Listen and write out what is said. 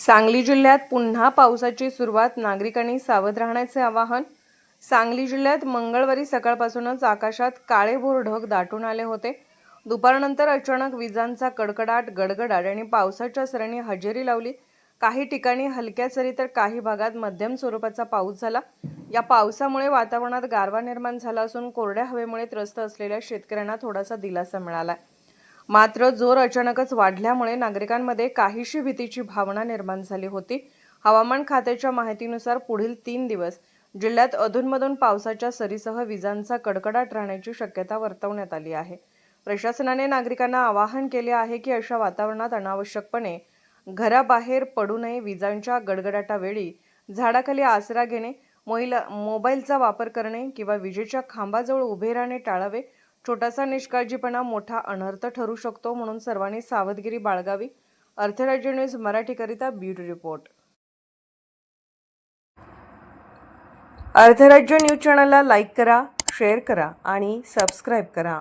सांगली जिल्ह्यात पुन्हा पावसाची सुरुवात नागरिकांनी सावध राहण्याचे आवाहन. सांगली जिल्ह्यात मंगळवारी सकाळपासूनच आकाशात काळेभोर ढग दाटून आले होते. दुपारनंतर अचानक विजांचा कडकडाट गडगडाट आणि पावसाच्या सरींनी हजेरी लावली. काही ठिकाणी हलक्या सरी तर काही भागात मध्यम स्वरूपाचा पाऊस झाला. या पावसामुळे वातावरणात गारवा निर्माण झाला असून कोरड्या हवेमुळे त्रस्त असलेल्या शेतकऱ्यांना थोडासा दिलासा मिळाला मात्र जोर अचानकच वाढल्यामुळे नागरिकांमध्ये काहीशी भीतीची भावना निर्माण झाली होती. हवामान खात्याच्या माहितीनुसार पुढील तीन दिवस जिल्ह्यात अधूनमधून पावसाच्या सरीसह विजांचा कडकडाट राहण्याची शक्यता वर्तवण्यात आली आहे. प्रशासनाने नागरिकांना आवाहन केले आहे की अशा वातावरणात अनावश्यकपणे घराबाहेर पडू नये. विजांच्या गडगडाटावेळी झाडाखाली आसरा घेणे मोबाईलचा वापर करणे किंवा विजेच्या खांबाजवळ उभे राहणे टाळावे. छोटासा निष्काळजीपणा मोठा अनर्थ ठरू शकतो म्हणून सर्वांनी सावधगिरी बाळगावी. अर्थराज्य न्यूज मराठीकरिता ब्यूटी रिपोर्ट. अर्थराज्य न्यूज चॅनलला लाईक करा शेअर करा आणि सबस्क्राईब करा.